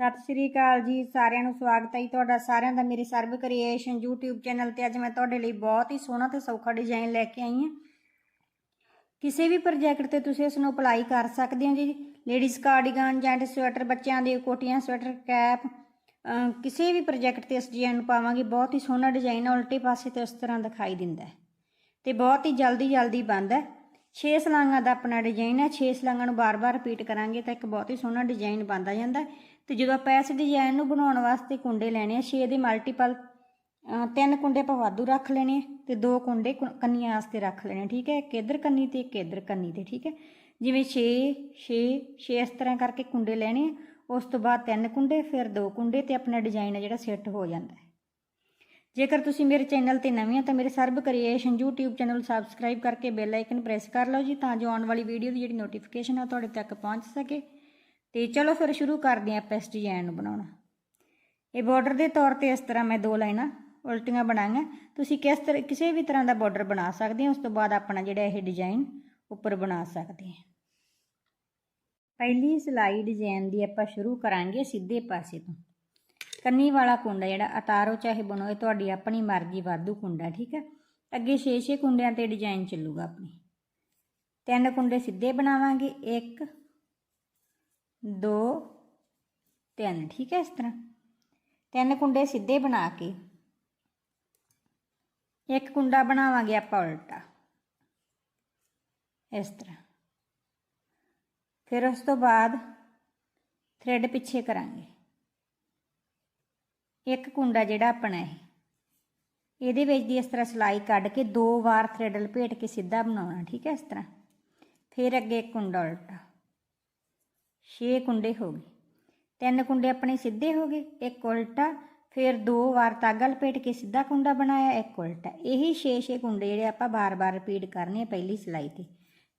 ਸਤਿ ਸ਼੍ਰੀ ਅਕਾਲ ਜੀ, ਸਾਰਿਆਂ ਨੂੰ ਸਵਾਗਤ ਹੈ ਜੀ ਤੁਹਾਡਾ ਸਾਰਿਆਂ ਦਾ ਮੇਰੇ ਸਰਬ ਕ੍ਰੀਏਸ਼ਨ YouTube ਚੈਨਲ ਤੇ ਅੱਜ ਮੈਂ ਤੁਹਾਡੇ ਲਈ ਬਹੁਤ ਹੀ ਸੋਹਣਾ ਤੇ ਸੌਖਾ ਡਿਜ਼ਾਈਨ ਲੈ ਕੇ ਆਈ ਹਾਂ। ਕਿਸੇ ਵੀ ਪ੍ਰੋਜੈਕਟ ਤੇ ਤੁਸੀਂ ਇਸ ਨੂੰ ਅਪਲਾਈ ਕਰ ਸਕਦੇ ਹੋ ਜੀ ਲੇਡੀਜ਼ ਕਾਰਡੀਗਨ ਜੈਂਟ ਸਵੈਟਰ ਬੱਚਿਆਂ ਦੇ ਕੋਟੀਆਂ ਸਵੈਟਰ ਕੈਪ ਕਿਸੇ ਵੀ ਪ੍ਰੋਜੈਕਟ ਤੇ ਇਸ ਡਿਜ਼ਾਈਨ ਨੂੰ ਪਾਵਾਂਗੇ, ਬਹੁਤ ਹੀ ਸੋਹਣਾ ਡਿਜ਼ਾਈਨ ਹੈ ਉਲਟੇ ਪਾਸੇ ਤੇ ਉਸ ਤਰ੍ਹਾਂ ਦਿਖਾਈ ਦਿੰਦਾ ਹੈ ਤੇ ਬਹੁਤ ਹੀ ਜਲਦੀ ਜਲਦੀ ਬਣਦਾ ਹੈ। 6 ਸਲਾਂਗਾਂ ਦਾ ਆਪਣਾ ਡਿਜ਼ਾਈਨ ਹੈ 6 ਸਲਾਂਗਾਂ ਨੂੰ ਬਾਰ-ਬਾਰ ਰਿਪੀਟ ਕਰਾਂਗੇ ਤਾਂ ਇੱਕ ਬਹੁਤ ਹੀ ਸੋਹਣਾ ਡਿਜ਼ਾਈਨ ਬਣਦਾ ਜਾਂਦਾ ਤੇ ਜਦੋਂ ਆਪਾਂ ਇਸ ਡਿਜ਼ਾਈਨ ਨੂੰ ਬਣਾਉਣ ਵਾਸਤੇ ਕੁੰਡੇ ਲੈਣੇ ਆ 6 ਦੇ ਮਲਟੀਪਲ ਤਿੰਨ ਕੁੰਡੇ ਆਪਾਂ ਵਾਧੂ ਰੱਖ ਲੈਣੇ ਆ ਤੇ ਦੋ ਕੁੰਡੇ ਕੁ- ਕੰਨੀਆਂ ਵਾਸਤੇ ਰੱਖ ਲੈਣੇ ਠੀਕ ਹੈ? ਇੱਕ ਇੱਧਰ ਕੰਨੀ ਤੇ ਇੱਕ ਇੱਧਰ ਕੰਨੀ ਤੇ, ਠੀਕ ਹੈ? ਜਿਵੇਂ 6 6 6 ਇਸ ਤਰ੍ਹਾਂ ਕਰਕੇ ਕੁੰਡੇ ਲੈਣੇ ਆ, ਉਸ ਤੋਂ ਬਾਅਦ ਤਿੰਨ ਕੁੰਡੇ, ਫਿਰ ਦੋ ਕੁੰਡੇ ਤੇ ਆਪਣਾ ਡਿਜ਼ਾਈਨ ਹੈ ਜਿਹੜਾ ਸੈੱਟ ਹੋ ਜਾਂਦਾ ਹੈ। ਜੇਕਰ ਤੁਸੀਂ ਮੇਰੇ ਚੈਨਲ ਤੇ ਨਵੇਂ ਆ ਤਾਂ ਮੇਰੇ ਸਰਬ ਕ੍ਰੀਏਸ਼ਨ YouTube ਚੈਨਲ ਨੂੰ ਸਬਸਕ੍ਰਾਈਬ ਕਰਕੇ ਬੈਲ ਆਈਕਨ ਪ੍ਰੈਸ ਕਰ ਲਓ ਜੀ, ਤਾਂ ਜੋ ਆਉਣ ਵਾਲੀ ਵੀਡੀਓ ਦੀ ਜਿਹੜੀ ਨੋਟੀਫਿਕੇਸ਼ਨ ਆ ਤੁਹਾਡੇ ਤੱਕ ਪਹੁੰਚ ਸਕੇ। ਤੇ ਚਲੋ ਫਿਰ ਸ਼ੁਰੂ ਕਰਦੇ ਹਾਂ ਆਪਾਂ ਇਸ ਡਿਜ਼ਾਈਨ ਨੂੰ ਬਣਾਉਣਾ। ਇਹ ਬਾਰਡਰ ਦੇ ਤੌਰ ਤੇ ਇਸ ਤਰ੍ਹਾਂ ਮੈਂ ਦੋ ਲਾਈਨਾਂ ਉਲਟੀਆਂ ਬਣਾਈਆਂ। ਤੁਸੀਂ ਕਿਸ ਤਰ੍ਹਾਂ ਕਿਸੇ ਵੀ ਤਰ੍ਹਾਂ ਦਾ ਬਾਰਡਰ ਬਣਾ ਸਕਦੇ ਹੋ, ਉਸ ਤੋਂ ਬਾਅਦ ਆਪਣਾ ਜਿਹੜਾ ਇਹ ਡਿਜ਼ਾਈਨ ਉੱਪਰ ਬਣਾ ਸਕਦੇ ਹਾਂ। ਪਹਿਲੀ ਸਿਲਾਈ ਡਿਜ਼ਾਈਨ ਦੀ ਆਪਾਂ ਸ਼ੁਰੂ ਕਰਾਂਗੇ ਸਿੱਧੇ ਪਾਸੇ ਤੋਂ। ਕੰਨੀ ਵਾਲਾ ਕੁੰਡਾ ਜਿਹੜਾ ਉਤਾਰੋ ਚਾਹੇ ਬਣੋ, ਇਹ ਤੁਹਾਡੀ ਆਪਣੀ ਮਰਜ਼ੀ, ਵਾਧੂ ਕੁੰਡਾ, ਠੀਕ ਹੈ? ਅੱਗੇ 6-6 ਕੁੰਡਿਆਂ ਤੇ ਡਿਜ਼ਾਈਨ ਚੱਲੂਗਾ ਆਪਣੀ। ਤਿੰਨ ਕੁੰਡੇ ਸਿੱਧੇ ਬਣਾਵਾਂਗੇ 1 2 3 ਠੀਕ ਹੈ ਇਸ ਤਰ੍ਹਾਂ। ਤਿੰਨ ਕੁੰਡੇ ਸਿੱਧੇ ਬਣਾ ਕੇ ਇੱਕ ਕੁੰਡਾ ਬਣਾਵਾਂਗੇ ਆਪਾਂ ਉਲਟਾ। ਇਸ ਤਰ੍ਹਾਂ। ਫਿਰ ਉਸ ਤੋਂ ਬਾਅਦ ਥ੍ਰੈਡ ਪਿੱਛੇ ਕਰਾਂਗੇ। ਇੱਕ ਕੁੰਡਾ ਜਿਹੜਾ ਆਪਣਾ ਹੈ ਇਹਦੇ ਵਿੱਚ ਦੀ ਇਸ ਤਰ੍ਹਾਂ ਸਲਾਈ ਕੱਢ ਕੇ ਦੋ ਵਾਰ ਥ੍ਰੈਡ ਲਪੇਟ ਕੇ ਸਿੱਧਾ ਬਣਾਉਣਾ, ਠੀਕ ਹੈ ਇਸ ਤਰ੍ਹਾਂ। ਫਿਰ ਅੱਗੇ ਇੱਕ ਕੁੰਡਾ ਉਲਟਾ। 6 ਕੁੰਡੇ ਹੋ ਗਏ। ਤਿੰਨ ਕੁੰਡੇ ਆਪਣੇ ਸਿੱਧੇ ਹੋ ਗਏ, ਇੱਕ ਉਲਟਾ, ਫਿਰ ਦੋ ਵਾਰ ਤਾਗਾ ਲਪੇਟ ਕੇ ਸਿੱਧਾ ਕੁੰਡਾ ਬਣਾਇਆ, ਇੱਕ ਉਲਟਾ। ਇਹੀ 6-6 ਕੁੰਡੇ ਜਿਹੜੇ ਆਪਾਂ ਬਾਰ-ਬਾਰ ਰਿਪੀਟ ਕਰਨੇ ਆ ਪਹਿਲੀ ਸਿਲਾਈ ਤੇ।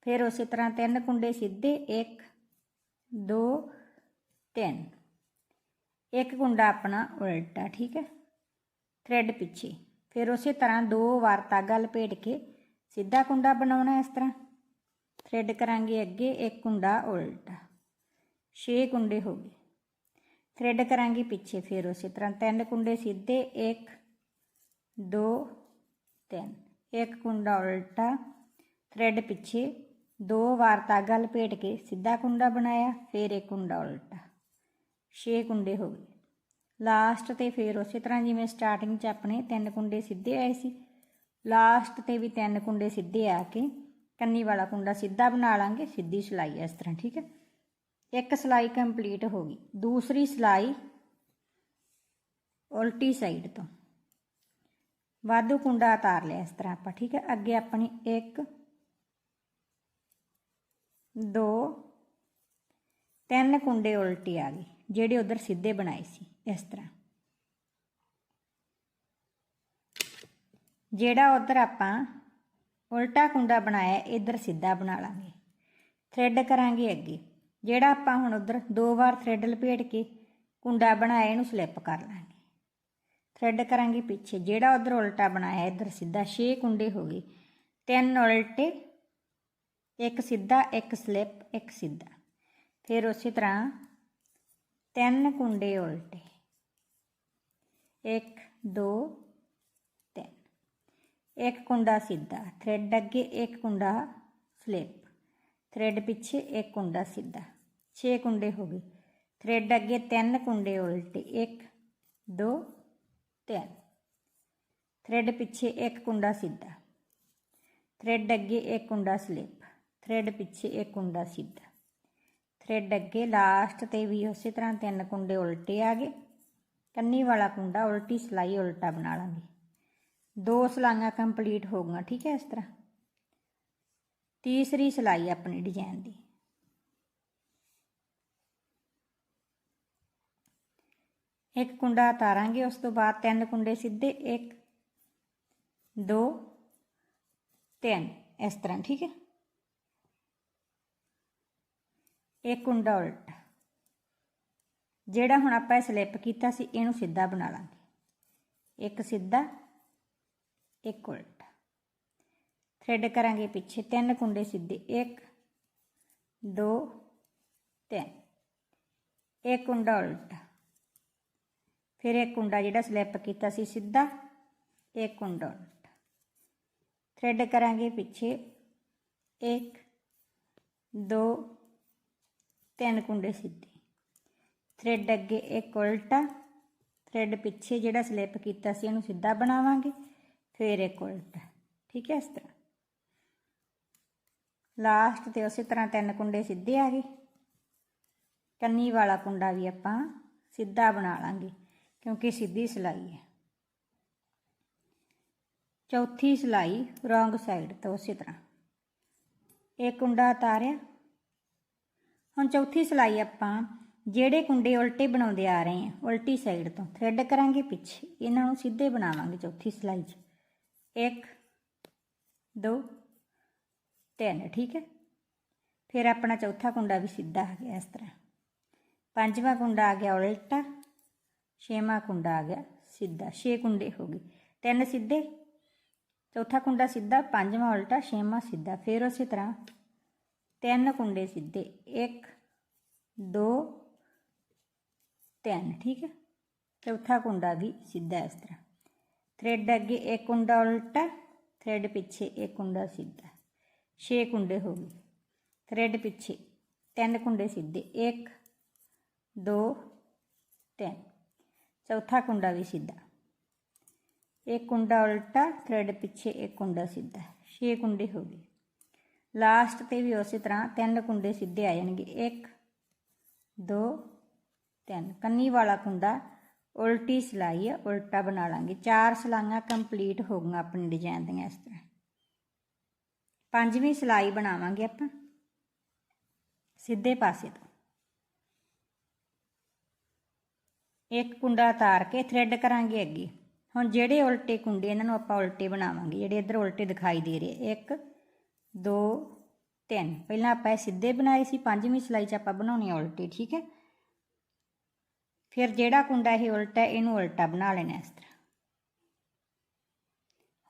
ਫਿਰ ਉਸੇ ਤਰ੍ਹਾਂ ਤਿੰਨ ਕੁੰਡੇ ਸਿੱਧੇ 1 2 3 ਇੱਕ ਕੁੰਡਾ ਆਪਣਾ ਉਲਟਾ, ਠੀਕ ਹੈ? ਥ੍ਰੈਡ ਪਿੱਛੇ। ਫਿਰ ਉਸੇ ਤਰ੍ਹਾਂ ਦੋ ਵਾਰ ਤਾਗਾ ਲਪੇਟ ਕੇ ਸਿੱਧਾ ਕੁੰਡਾ ਬਣਾਉਣਾ ਇਸ ਤਰ੍ਹਾਂ। ਥ੍ਰੈਡ ਕਰਾਂਗੇ ਅੱਗੇ, ਇੱਕ ਕੁੰਡਾ ਉਲਟਾ। 6 ਕੁੰਡੇ ਹੋ ਗਏ। ਥ੍ਰੈਡ ਕਰਾਂਗੇ ਪਿੱਛੇ ਫਿਰ ਉਸੇ ਤਰ੍ਹਾਂ। ਤਿੰਨ ਕੁੰਡੇ ਸਿੱਧੇ 1 2 3 ਇੱਕ ਕੁੰਡਾ ਉਲਟਾ ਥ੍ਰੈਡ ਪਿੱਛੇ। ਦੋ ਵਾਰ ਤਾਗਾ ਲਪੇਟ ਕੇ ਸਿੱਧਾ ਕੁੰਡਾ ਬਣਾਇਆ, ਫਿਰ ਇੱਕ ਕੁੰਡਾ ਉਲਟਾ। 6 ਕੁੰਡੇ ਹੋ ਗਏ। ਲਾਸਟ ਤੇ ਫਿਰ ਉਸੇ ਤਰ੍ਹਾਂ ਜਿਵੇਂ ਸਟਾਰਟਿੰਗ 'ਚ ਆਪਣੇ ਤਿੰਨ ਕੁੰਡੇ ਸਿੱਧੇ ਆਏ ਸੀ। ਲਾਸਟ ਤੇ ਵੀ ਤਿੰਨ ਕੁੰਡੇ ਸਿੱਧੇ ਆ ਕੇ ਕੰਨੀ ਵਾਲਾ ਕੁੰਡਾ ਸਿੱਧਾ ਬਣਾ ਲਾਂਗੇ, ਸਿੱਧੀ ਸਿਲਾਈ ਇਸ ਤਰ੍ਹਾਂ, ਠੀਕ ਹੈ। ਇੱਕ ਸਿਲਾਈ ਕੰਪਲੀਟ ਹੋ ਗਈ। ਦੂਸਰੀ ਸਿਲਾਈ ਉਲਟੀ ਸਾਈਡ ਤੋਂ। ਵਾਧੂ ਕੁੰਡਾ ਉਤਾਰ ਲਿਆ ਇਸ ਤਰ੍ਹਾਂ ਆਪਾਂ, ਠੀਕ ਹੈ? ਅੱਗੇ ਆਪਣੀ 1 2 ਤਿੰਨ ਕੁੰਡੇ ਉਲਟੀ ਆ ਗਏ, ਜਿਹੜੇ ਉਧਰ ਸਿੱਧੇ ਬਣਾਏ ਸੀ ਇਸ ਤਰ੍ਹਾਂ। ਜਿਹੜਾ ਉਧਰ ਆਪਾਂ ਉਲਟਾ ਕੁੰਡਾ ਬਣਾਇਆ, ਇਧਰ ਸਿੱਧਾ ਬਣਾ ਲਾਂਗੇ। ਥ੍ਰੈਡ ਕਰਾਂਗੇ ਅੱਗੇ। ਜਿਹੜਾ ਆਪਾਂ ਹੁਣ ਉਧਰ ਦੋ ਵਾਰ ਥ੍ਰੈਡ ਲਪੇਟ ਕੇ ਕੁੰਡਾ ਬਣਾਇਆ, ਇਹਨੂੰ ਸਲਿੱਪ ਕਰ ਲਾਂਗੇ। ਥ੍ਰੈਡ ਕਰਾਂਗੇ ਪਿੱਛੇ। ਜਿਹੜਾ ਉਧਰ ਉਲਟਾ ਬਣਾਇਆ, ਇੱਧਰ ਸਿੱਧਾ 6 ਕੁੰਡੇ ਹੋ ਗਏ। ਤਿੰਨ ਉਲਟੇ, ਇੱਕ ਸਿੱਧਾ, ਇੱਕ ਸਲਿੱਪ ਇੱਕ ਸਿੱਧਾ। ਫਿਰ ਉਸੇ ਤਰ੍ਹਾਂ ਤਿੰਨ ਕੁੰਡੇ ਉਲਟੇ। 1 2 3 ਇੱਕ ਕੁੰਡਾ ਸਿੱਧਾ। ਥ੍ਰੈਡ ਅੱਗੇ ਇੱਕ ਕੁੰਡਾ ਸਲਿੱਪ ਥ੍ਰੈਡ ਪਿੱਛੇ ਇੱਕ ਕੁੰਡਾ ਸਿੱਧਾ। 6 ਕੁੰਡੇ ਹੋ ਗਏ। ਥ੍ਰੈਡ ਅੱਗੇ ਤਿੰਨ ਕੁੰਡੇ ਉਲਟੇ। 1 2 3 ਥ੍ਰੈਡ ਪਿੱਛੇ ਇੱਕ ਕੁੰਡਾ ਸਿੱਧਾ। ਥ੍ਰੈਡ ਅੱਗੇ ਇੱਕ ਕੁੰਡਾ ਸਲਿੱਪ ਥ੍ਰੈਡ ਪਿੱਛੇ ਇੱਕ ਕੁੰਡਾ ਸਿੱਧਾ। ਥ੍ਰੈਡ ਅੱਗੇ ਲਾਸਟ ਤੇ ਵੀ ਉਸੇ ਤਰ੍ਹਾਂ ਤਿੰਨ ਕੁੰਡੇ ਉਲਟੇ ਆ ਗਏ। ਕੰਨੀ ਵਾਲਾ ਕੁੰਡਾ ਉਲਟੀ ਸਲਾਈ ਉਲਟਾ ਬਣਾ ਲਾਂਗੇ। ਦੋ ਸਲਾਈਆਂ ਕੰਪਲੀਟ ਹੋ ਗਈਆਂ। ਠੀਕ ਹੈ ਇਸ ਤਰ੍ਹਾਂ। ਤੀਸਰੀ ਸਿਲਾਈ ਆਪਣੀ ਡਿਜ਼ਾਈਨ ਦੀ। ਇੱਕ ਕੁੰਡਾ ਉਤਾਰਾਂਗੇ, ਉਸ ਤੋਂ ਬਾਅਦ ਤਿੰਨ ਕੁੰਡੇ ਸਿੱਧੇ 1 2 3 ਇਸ ਤਰ੍ਹਾਂ, ਠੀਕ ਹੈ? ਇੱਕ ਕੁੰਡਾ ਉਲਟਾ। ਜਿਹੜਾ ਹੁਣ ਆਪਾਂ ਇਹ ਸਲਿੱਪ ਕੀਤਾ ਸੀ, ਇਹਨੂੰ ਸਿੱਧਾ ਬਣਾ ਲਾਂਗੇ। ਇੱਕ ਸਿੱਧਾ, ਇੱਕ ਉਲਟਾ। ਥ੍ਰੈਡ ਕਰਾਂਗੇ ਪਿੱਛੇ। ਤਿੰਨ ਕੁੰਡੇ ਸਿੱਧੇ। 1 2 3 ਇੱਕ ਕੁੰਡਾ ਉਲਟਾ। ਫਿਰ ਇੱਕ ਕੁੰਡਾ ਜਿਹੜਾ ਸਲਿੱਪ ਕੀਤਾ ਸੀ ਸਿੱਧਾ, ਇੱਕ ਕੁੰਡਾ ਉਲਟਾ। ਥਰੈਡ ਕਰਾਂਗੇ ਪਿੱਛੇ। 1 2 ਤਿੰਨ ਕੁੰਡੇ ਸਿੱਧੇ। ਥ੍ਰੈਡ ਅੱਗੇ ਇੱਕ ਉਲਟਾ। ਥ੍ਰੈਡ ਪਿੱਛੇ ਜਿਹੜਾ ਸਲਿੱਪ ਕੀਤਾ ਸੀ ਇਹਨੂੰ ਸਿੱਧਾ ਬਣਾਵਾਂਗੇ। ਫਿਰ ਇੱਕ ਉਲਟਾ। ਠੀਕ ਹੈ ਇਸ ਤਰ੍ਹਾਂ। ਲਾਸਟ ਤੇ ਉਸੇ ਤਰ੍ਹਾਂ ਤਿੰਨ ਕੁੰਡੇ ਸਿੱਧੇ ਆ ਗਏ। ਕੰਨੀ ਵਾਲਾ ਕੁੰਡਾ ਵੀ ਆਪਾਂ ਸਿੱਧਾ ਬਣਾ ਲਾਂਗੇ, ਕਿਉਂਕਿ ਸਿੱਧੀ ਸਿਲਾਈ ਹੈ। ਚੌਥੀ ਸਿਲਾਈ ਰੋਂਗ ਸਾਈਡ ਤੋਂ ਉਸੇ ਤਰ੍ਹਾਂ। ਇਹ ਕੁੰਡਾ ਉਤਾਰਿਆ। ਹੁਣ ਚੌਥੀ ਸਿਲਾਈ ਆਪਾਂ ਜਿਹੜੇ ਕੁੰਡੇ ਉਲਟੇ ਬਣਾਉਂਦੇ ਆ ਰਹੇ ਹਾਂ, ਉਲਟੀ ਸਾਈਡ ਤੋਂ ਥ੍ਰੈਡ ਕਰਾਂਗੇ ਪਿੱਛੇ। ਇਹਨਾਂ ਨੂੰ ਸਿੱਧੇ ਬਣਾਵਾਂਗੇ ਚੌਥੀ ਸਿਲਾਈ 'ਚ। 1 2 ਤਿੰਨ, ਠੀਕ ਹੈ? ਫਿਰ ਆਪਣਾ ਚੌਥਾ ਕੁੰਡਾ ਵੀ ਸਿੱਧਾ ਆ ਗਿਆ ਇਸ ਤਰ੍ਹਾਂ। ਪੰਜਵਾਂ ਕੁੰਡਾ ਆ ਗਿਆ ਉਲਟਾ, ਛੇਵਾਂ ਕੁੰਡਾ ਆ ਗਿਆ ਸਿੱਧਾ, ਛੇ ਕੁੰਡੇ ਹੋ ਗਏ। ਤਿੰਨ ਸਿੱਧੇ, ਚੌਥਾ ਕੁੰਡਾ ਸਿੱਧਾ, ਪੰਜਵਾਂ ਉਲਟਾ, ਛੇਵਾਂ ਸਿੱਧਾ, ਫਿਰ ਉਸੇ ਤਰ੍ਹਾਂ ਤਿੰਨ ਕੁੰਡੇ ਸਿੱਧੇ 1 2 3 ਠੀਕ ਹੈ? ਚੌਥਾ ਕੁੰਡਾ ਵੀ ਸਿੱਧਾ ਇਸ ਤਰ੍ਹਾਂ। ਥ੍ਰੈਡ ਅੱਗੇ ਇੱਕ ਕੁੰਡਾ ਉਲਟਾ, ਥ੍ਰੈਡ ਪਿੱਛੇ ਇੱਕ ਕੁੰਡਾ ਸਿੱਧਾ। 6 ਕੁੰਡੇ ਹੋ ਗਏ। ਥ੍ਰੈਡ ਪਿੱਛੇ ਤਿੰਨ ਕੁੰਡੇ ਸਿੱਧੇ 1 2 3 ਚੌਥਾ ਕੁੰਡਾ ਵੀ ਸਿੱਧਾ। ਇੱਕ ਕੁੰਡਾ ਉਲਟਾ ਥ੍ਰੈਡ ਪਿੱਛੇ ਇੱਕ ਕੁੰਡਾ ਸਿੱਧਾ। 6 ਕੁੰਡੇ ਹੋ ਗਏ। ਲਾਸਟ ਤੇ ਵੀ ਉਸੇ ਤਰ੍ਹਾਂ ਤਿੰਨ ਕੁੰਡੇ ਸਿੱਧੇ ਆ ਜਾਣਗੇ। 1 2 3 ਕੰਨੀ ਵਾਲਾ ਕੁੰਡਾ ਉਲਟੀ ਸਿਲਾਈ ਹੈ ਉਲਟਾ ਬਣਾ ਲਾਂਗੇ। ਚਾਰ ਸਲਾਈਆਂ ਕੰਪਲੀਟ ਹੋ ਗਈਆਂ ਆਪਣੇ ਡਿਜ਼ਾਈਨ ਦੀਆਂ ਇਸ ਤਰ੍ਹਾਂ। ਪੰਜਵੀਂ ਸਿਲਾਈ ਬਣਾਵਾਂਗੇ ਆਪਾਂ। ਸਿੱਧੇ ਪਾਸੇ ਤੋਂ। ਇੱਕ ਕੁੰਡਾ ਤਾਰ ਕੇ ਥ੍ਰੈਡ ਕਰਾਂਗੇ ਅੱਗੇ। ਹੁਣ ਜਿਹੜੇ ਉਲਟੇ ਕੁੰਡੇ ਇਹਨਾਂ ਨੂੰ ਆਪਾਂ ਉਲਟੇ ਬਣਾਵਾਂਗੇ, ਜਿਹੜੇ ਇੱਧਰ ਉਲਟੇ ਦਿਖਾਈ ਦੇ ਰਹੇ 1 2 3 ਪਹਿਲਾਂ ਆਪਾਂ ਇਹ ਸਿੱਧੇ ਬਣਾਏ ਸੀ, ਪੰਜਵੀਂ ਸਿਲਾਈ 'ਚ ਆਪਾਂ ਬਣਾਉਣੇ ਉਲਟੇ, ਠੀਕ ਹੈ? ਫਿਰ ਜਿਹੜਾ ਕੁੰਡਾ ਇਹ ਉਲਟਾ, ਇਹਨੂੰ ਉਲਟਾ ਬਣਾ ਲੈਣਾ ਇਸ ਤਰ੍ਹਾਂ।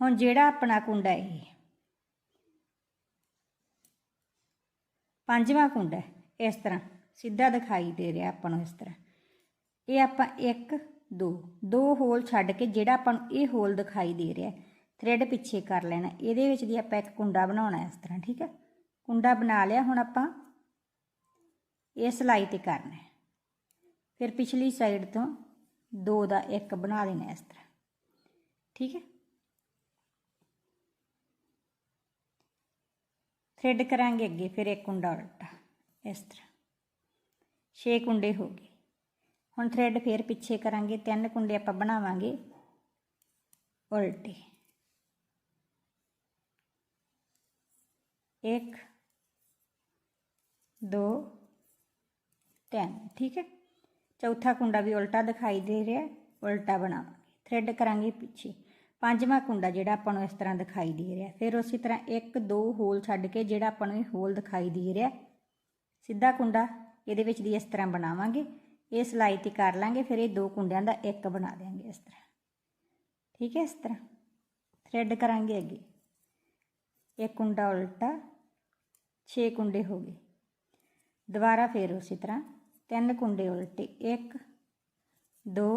ਹੁਣ ਜਿਹੜਾ ਆਪਣਾ ਕੁੰਡਾ ਇਹ ਪੰਜਵਾਂ ਕੁੰਡਾ ਇਸ ਤਰ੍ਹਾਂ ਸਿੱਧਾ ਦਿਖਾਈ ਦੇ ਰਿਹਾ ਆਪਾਂ ਨੂੰ ਇਸ ਤਰ੍ਹਾਂ। ਇਹ ਆਪਾਂ 1 2 ਦੋ ਹੋਲ ਛੱਡ ਕੇ ਜਿਹੜਾ ਆਪਾਂ ਨੂੰ ਇਹ ਹੋਲ ਦਿਖਾਈ ਦੇ ਰਿਹਾ ਥ੍ਰੈਡ ਪਿੱਛੇ ਕਰ ਲੈਣਾ। ਇਹਦੇ ਵਿੱਚ ਦੀ ਆਪਾਂ ਇੱਕ ਕੁੰਡਾ ਬਣਾਉਣਾ ਇਸ ਤਰ੍ਹਾਂ, ਠੀਕ ਹੈ? ਕੁੰਡਾ ਬਣਾ ਲਿਆ, ਹੁਣ ਆਪਾਂ ਇਹ ਸਲਾਈ ਤੇ ਕਰਨਾ ਫਿਰ ਪਿਛਲੀ ਸਾਈਡ ਤੋਂ ਦੋ ਦਾ ਇੱਕ ਬਣਾ ਦੇਣਾ ਇਸ ਤਰ੍ਹਾਂ, ਠੀਕ ਹੈ? ਥ੍ਰੈਡ ਕਰਾਂਗੇ ਅੱਗੇ, ਫਿਰ ਇੱਕ ਕੁੰਡਾ ਉਲਟਾ, ਇਸ ਤਰ੍ਹਾਂ। 6 ਕੁੰਡੇ ਹੋ ਗਏ। ਹੁਣ ਥ੍ਰੈਡ ਫੇਰ ਪਿੱਛੇ ਕਰਾਂਗੇ, ਤਿੰਨ ਕੁੰਡੇ ਆਪਾਂ ਬਣਾਵਾਂਗੇ ਉਲਟੇ। ਇੱਕ, ਦੋ, ਤਿੰਨ, ਠੀਕ ਹੈ? ਚੌਥਾ ਕੁੰਡਾ ਵੀ ਉਲਟਾ ਦਿਖਾਈ ਦੇ ਰਿਹਾ, ਉਲਟਾ ਬਣਾਵਾਂਗੇ। ਥ੍ਰੈਡ ਕਰਾਂਗੇ ਪਿੱਛੇ। ਪੰਜਵਾਂ ਕੁੰਡਾ ਜਿਹੜਾ ਆਪਾਂ ਨੂੰ ਇਸ ਤਰ੍ਹਾਂ ਦਿਖਾਈ ਦੇ ਰਿਹਾ। ਫਿਰ ਉਸੇ ਤਰ੍ਹਾਂ ਇੱਕ, ਦੋ ਹੋਲ ਛੱਡ ਕੇ ਜਿਹੜਾ ਆਪਾਂ ਨੂੰ ਇਹ ਹੋਲ ਦਿਖਾਈ ਦੇ ਰਿਹਾ। ਸਿੱਧਾ ਕੁੰਡਾ ਇਹਦੇ ਵਿੱਚ ਦੀ ਇਸ ਤਰ੍ਹਾਂ ਬਣਾਵਾਂਗੇ। ਇਹ ਸਲਾਈ ਤੇ ਕਰ ਲਾਂਗੇ, ਫਿਰ ਇਹ ਦੋ ਕੁੰਡਿਆਂ ਦਾ ਇੱਕ ਬਣਾ ਦੇਾਂਗੇ ਇਸ ਤਰ੍ਹਾਂ। ਠੀਕ ਹੈ, ਇਸ ਤਰ੍ਹਾਂ। ਥ੍ਰੈਡ ਕਰਾਂਗੇ ਅੱਗੇ। ਇੱਕ ਕੁੰਡਾ ਉਲਟਾ 6 ਕੁੰਡੇ ਹੋ ਗਏ। ਦੁਬਾਰਾ ਫਿਰ ਉਸੇ ਤਰ੍ਹਾਂ ਤਿੰਨ ਕੁੰਡੇ ਉਲਟੇ। 1 2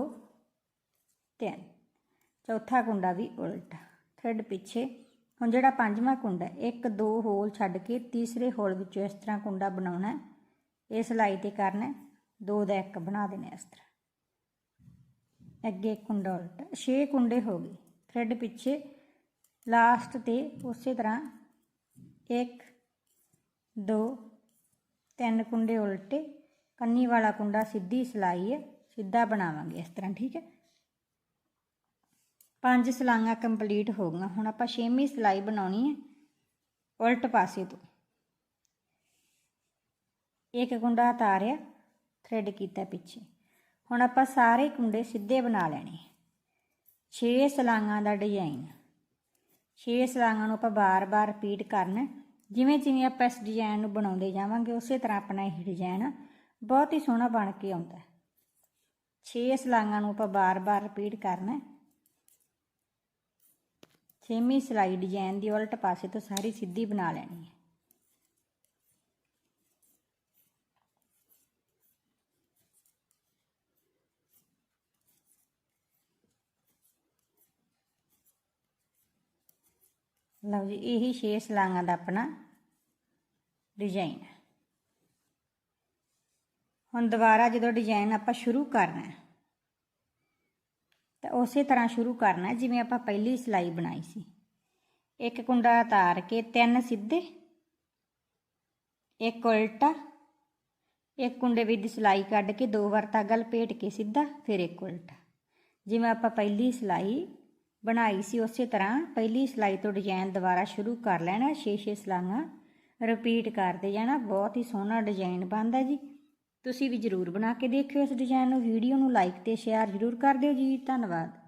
3 ਚੌਥਾ ਕੁੰਡਾ ਵੀ ਉਲਟਾ। ਥ੍ਰੈਡ ਪਿੱਛੇ। ਹੁਣ ਜਿਹੜਾ ਪੰਜਵਾਂ ਕੁੰਡਾ ਇੱਕ, ਦੋ ਹੋਲ ਛੱਡ ਕੇ ਤੀਸਰੇ ਹੋਲ ਵਿੱਚੋਂ ਇਸ ਤਰ੍ਹਾਂ ਕੁੰਡਾ ਬਣਾਉਣਾ ਇਹ ਸਲਾਈ ਤੇ ਕਰਨਾ ਦੋ ਦਾ ਇੱਕ ਬਣਾ ਦੇਣਾ ਇਸ ਤਰ੍ਹਾਂ। ਅੱਗੇ ਕੁੰਡਾ ਉਲਟਾ। 6 ਕੁੰਡੇ ਹੋ ਗਏ। ਥਰੈਡ ਪਿੱਛੇ। ਲਾਸਟ ਤੇ ਉਸੇ ਤਰ੍ਹਾਂ 1 2 ਤਿੰਨ ਕੁੰਡੇ ਉਲਟੇ। ਕੰਨੀ ਵਾਲਾ ਕੁੰਡਾ ਸਿੱਧੀ ਸਲਾਈ ਹੈ। ਸਿੱਧਾ ਬਣਾਵਾਂਗੇ ਇਸ ਤਰ੍ਹਾਂ, ਠੀਕ ਹੈ? ਪੰਜ ਸਲਾਈਆਂ ਕੰਪਲੀਟ ਹੋ ਗਈਆਂ। ਹੁਣ ਆਪਾਂ ਛੇਵੀਂ ਸਲਾਈ ਬਣਾਉਣੀ ਹੈ। ਉਲਟ ਪਾਸੇ ਤੋਂ। ਇੱਕ ਕੁੰਡਾ ਉਤਾਰਿਆ ਥ੍ਰੈਡ ਕੀਤਾ ਪਿੱਛੇ। ਹੁਣ ਆਪਾਂ ਸਾਰੇ ਕੁੰਡੇ ਸਿੱਧੇ ਬਣਾ ਲੈਣੇ 6 ਸਲਾਈਆਂ ਦਾ ਡਿਜ਼ਾਈਨ 6 ਸਲਾਈਆਂ ਨੂੰ ਆਪਾਂ ਬਾਰ-ਬਾਰ ਰਿਪੀਟ ਕਰਨਾ। ਜਿਵੇਂ ਜਿਵੇਂ ਆਪਾਂ ਇਸ ਡਿਜ਼ਾਈਨ ਨੂੰ ਬਣਾਉਂਦੇ ਜਾਵਾਂਗੇ, ਉਸੇ ਤਰ੍ਹਾਂ ਆਪਣਾ ਇਹ ਡਿਜ਼ਾਈਨ ਬਹੁਤ ਹੀ ਸੋਹਣਾ ਬਣ ਕੇ ਆਉਂਦਾ 6 ਸਲਾਈਆਂ ਨੂੰ ਆਪਾਂ ਬਾਰ-ਬਾਰ ਰਿਪੀਟ ਕਰਨਾ। ਛੇਵੀਂ ਸਿਲਾਈ ਡਿਜ਼ਾਈਨ ਦੀ ਉਲਟ ਪਾਸੇ ਤੋਂ ਸਾਰੀ ਸਿੱਧੀ ਬਣਾ ਲੈਣੀ ਹੈ। ਲਓ ਜੀ, ਇਹੀ ਛੇ ਸਲਾਈਆਂ ਦਾ ਆਪਣਾ ਡਿਜ਼ਾਈਨ ਹੈ। ਹੁਣ ਦੁਬਾਰਾ ਜਦੋਂ ਡਿਜ਼ਾਈਨ ਆਪਾਂ ਸ਼ੁਰੂ ਕਰਨਾ ਹੈ ਤਾਂ ਉਸੇ ਤਰ੍ਹਾਂ ਸ਼ੁਰੂ ਕਰਨਾ ਜਿਵੇਂ ਆਪਾਂ ਪਹਿਲੀ ਸਿਲਾਈ ਬਣਾਈ ਸੀ। ਇੱਕ ਕੁੰਡਾ ਉਤਾਰ ਕੇ ਤਿੰਨ ਸਿੱਧੇ, ਇੱਕ ਉਲਟਾ, ਇੱਕ ਕੁੰਡੇ ਵਿੱਚ ਸਿਲਾਈ ਕੱਢ ਕੇ ਦੋ ਵਾਰ ਧਾਗਾ ਲਪੇਟ ਕੇ ਸਿੱਧਾ, ਫਿਰ ਇੱਕ ਉਲਟਾ। ਜਿਵੇਂ ਆਪਾਂ ਪਹਿਲੀ ਸਿਲਾਈ ਬਣਾਈ ਸੀ, ਉਸੇ ਤਰ੍ਹਾਂ ਪਹਿਲੀ ਸਿਲਾਈ ਤੋਂ ਡਿਜ਼ਾਈਨ ਦੁਬਾਰਾ ਸ਼ੁਰੂ ਕਰ ਲੈਣਾ 6-6 ਸਲਾਈਆਂ ਰਿਪੀਟ ਕਰਦੇ ਜਾਣਾ, ਬਹੁਤ ਹੀ ਸੋਹਣਾ ਡਿਜ਼ਾਈਨ ਬਣਦਾ ਜੀ। ਤੁਸੀਂ ਵੀ ਜ਼ਰੂਰ ਬਣਾ ਕੇ ਦੇਖਿਓ ਇਸ ਡਿਜ਼ਾਈਨ ਨੂੰ ਵੀਡੀਓ ਨੂੰ ਲਾਈਕ ਤੇ ਸ਼ੇਅਰ ਜ਼ਰੂਰ ਕਰ ਦਿਓ ਜੀ, ਧੰਨਵਾਦ।